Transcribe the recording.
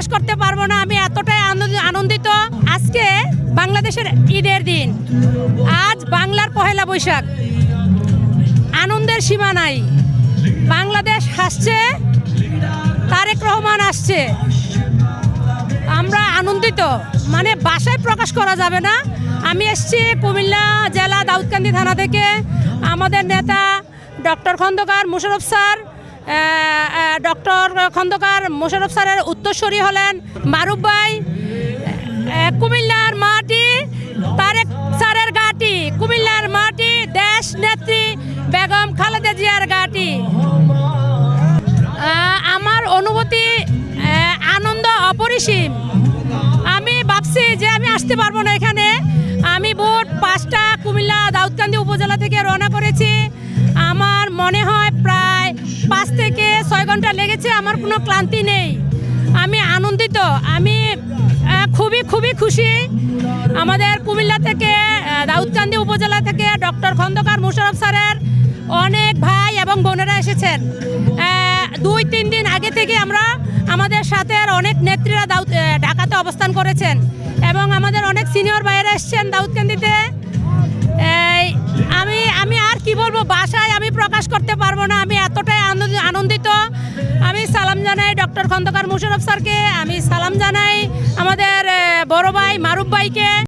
প্রকাশ করতে পারব না, আমি এতটাই আনন্দিত। আজকে বাংলাদেশের ঈদের দিন। আজ বাংলার পহেলা বৈশাখ। আনন্দের সীমা নাই। বাংলাদেশ হাসছে, তারেক রহমান আসছে। আমরা আনন্দিত। মানে বাসায় প্রকাশ করা যাবে না। আমি এসছি কুমিল্লা জেলা দাউদকান্দি থানা থেকে। আমাদের নেতা doctor Khandaker Musharraf sir doctor Khandaker Mosharraf স্যারের উত্তরস্বরী হলেন মারুফ ভাই কুমিল্লার মাটি, তারেক স্যারের গাটি কুমিল্লার মাটি, দেশ নেত্রী বেগম খালেদা জিয়ার গাটি আমার অনুভূতি আনন্দ অপরিসীম। আমি ভাবছি যে আমি আসতে পারব না এখানে। আমি ভোট পাঁচটা কুমিল্লা দাউদকান্দি উপজেলা থেকে রওনা করেছি। আমার মনে হয় পাঁচ থেকে ছয় ঘণ্টা লেগেছে, আমার কোনো ক্লান্তি নেই। আমি আনন্দিত, আমি খুবই খুবই খুশি। আমাদের কুমিল্লা থেকে দাউদকান্দি উপজেলা থেকে ডক্টর খন্দকার মুশারফ স্যারের অনেক ভাই এবং বোনেরা এসেছেন। দুই, তিন দিন আগে থেকে আমরা আমাদের সাথে অনেক নেত্রীরা দাউদ ঢাকাতে অবস্থান করেছেন। এবং আমাদের অনেক সিনিয়র ভাইয়েরা এসছেন দাউদকান্দিতে। জানাই ডক্টর খন্দকার মুশারফ স্যারকে আমি সালাম জানাই আমাদের বড় ভাই মারুফ ভাইকে।